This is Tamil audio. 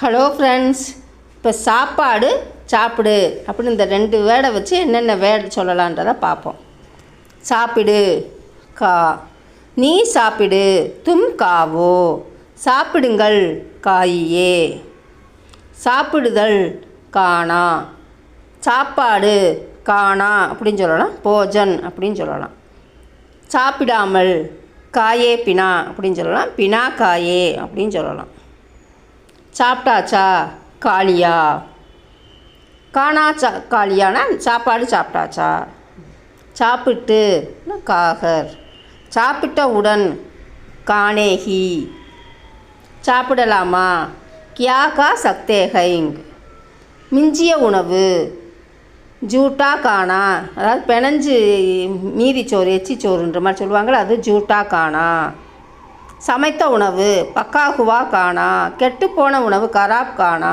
ஹலோ ஃப்ரெண்ட்ஸ் இப்போ சாப்பாடு சாப்பிடு அப்படின்னு இந்த ரெண்டு வேர்டை வச்சு என்னென்ன வேர்டு சொல்லலான்றதை பார்ப்போம். சாப்பிடு கா. நீ சாப்பிடு தும் காவோ. சாப்பிடுங்கள் காயே சாப்பிடுதல் காணா. சாப்பாடு காணா அப்படின்னு சொல்லலாம். போஜன் அப்படின்னு சொல்லலாம். சாப்பிடாமல் காயே பினா அப்படின்னு சொல்லலாம். பினா காயே அப்படின்னு சொல்லலாம். சாப்பிட்டாச்சா? காளியா காணா சா காளியானா சாப்பாடு சாப்பிட்டாச்சா? சாப்பிட்டு காகர்? சாப்பிட்டவுடன் காணேகி. சாப்பிடலாமா? கியா கா சக்தே ஹைங். மிஞ்சிய உணவு. ஜூட்டா காணா. அதாவது பெனஞ்சு மீதி சோறு எச்சி சோறுன்ற மாதிரி சொல்லுவாங்களே அது ஜூட்டா காணா. சமைத்த உணவு பக்காகுவா காணா கெட்டுப்போன உணவு கராப் காணா.